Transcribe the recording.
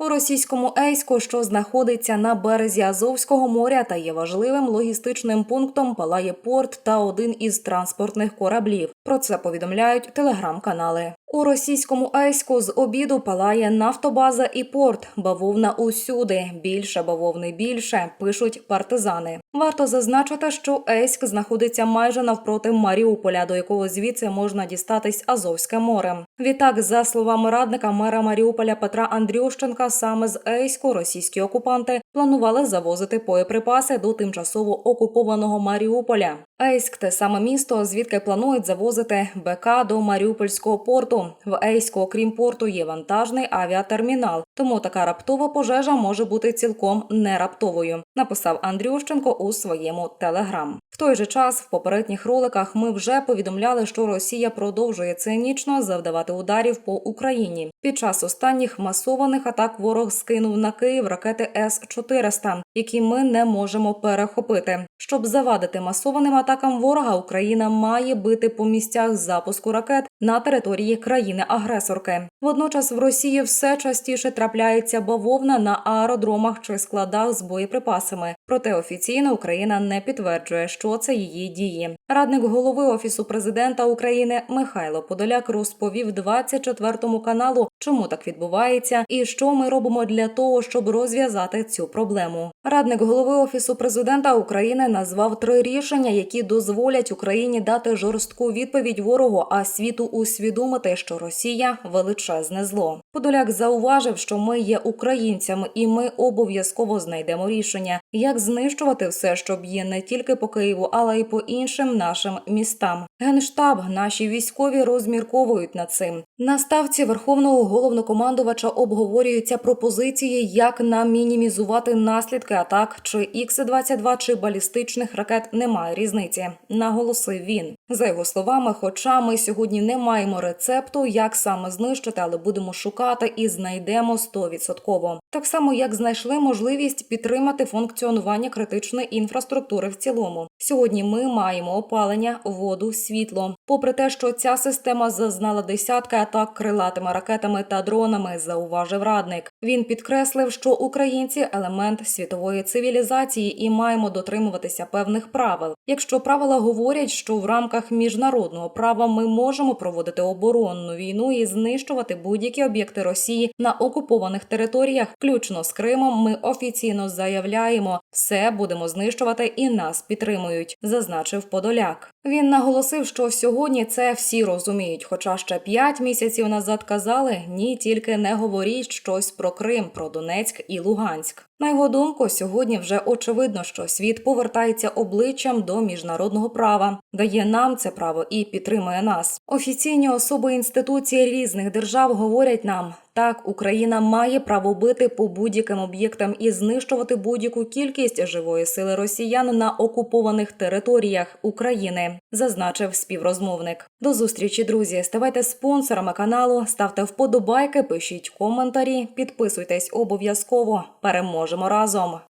У російському Ейську, що знаходиться на березі Азовського моря та є важливим логістичним пунктом, палає порт та один із транспортних кораблів. Про це повідомляють телеграм-канали. У російському Ейську з обіду палає нафтобаза і порт. Бавовна усюди. Більше бавовни більше, пишуть партизани. Варто зазначити, що Ейськ знаходиться майже навпроти Маріуполя, до якого звідси можна дістатись Азовське море. Відтак, за словами радника мера Маріуполя Петра Андрющенка, саме з Ейську російські окупанти планували завозити боєприпаси до тимчасово окупованого Маріуполя. Ейськ те саме місто, звідки планують завозити БК до Маріупольського порту. В Ейську, окрім порту, є вантажний авіатермінал, тому така раптова пожежа може бути цілком не раптовою, написав Андрющенко у своєму телеграм. В той же час в попередніх роликах ми вже повідомляли, що Росія продовжує цинічно завдавати ударів по Україні. Під час останніх масованих атак ворог скинув на Київ ракети С 400 які ми не можемо перехопити. Щоб завадити масованим атакам ворога, Україна має бити по місцях запуску ракет на території країни-агресорки. Водночас в Росії все частіше трапляється бавовна на аеродромах чи складах з боєприпасами. Проте офіційно Україна не підтверджує, що це її дії. Радник голови офісу президента України Михайло Подоляк розповів 24 каналу, чому так відбувається, і що ми робимо для того, щоб розв'язати цю проблему. Радник голови офісу президента України назвав три рішення, які дозволять Україні дати жорстку відповідь ворогу, а світу усвідомити, що Росія величезне зло. Подоляк зауважив, що ми є українцями, і ми обов'язково знайдемо рішення, як знищувати все, що б'є не тільки по Києву, але й по іншим нашим містам. Генштаб, наші військові розмірковують над цим. На ставці верховного головнокомандувача обговорюються пропозиції, як нам мінімізувати наслідки атак, чи Х-22, чи балістичних ракет немає різниці. Наголосив він. За його словами, хоча ми сьогодні не маємо рецепту, як саме знищити, але будемо шукати і знайдемо 100%. Так само, як знайшли можливість підтримати функціонування критичної інфраструктури в цілому. Сьогодні ми маємо опалення, воду, світло. Попри те, що ця система зазнала десятки атак крилатими ракетами та дронами, зауважив радник. Він підкреслив, що українці елемент світової цивілізації і маємо дотримуватися певних правил. Якщо правила говорять, що в рамках міжнародного права ми можемо проводити оборонну війну і знищувати будь-які об'єкти Росії на окупованих територіях, включно з Кримом, ми офіційно заявляємо, все будемо знищувати і нас підтримують, зазначив Подоляк. Він наголосив, що сьогодні це всі розуміють. Хоча ще п'ять місяців назад казали ні, тільки не говоріть щось про Крим, про Донецьк і Луганськ. На його думку, сьогодні вже очевидно, що світ повертається обличчям до міжнародного права, дає нам це право і підтримує нас. Офіційні особи інституції різних держав говорять нам. Так, Україна має право бити по будь-яким об'єктам і знищувати будь-яку кількість живої сили росіян на окупованих територіях України, зазначив співрозмовник. До зустрічі, друзі. Ставайте спонсорами каналу, ставте вподобайки, пишіть коментарі, підписуйтесь обов'язково. Переможемо разом.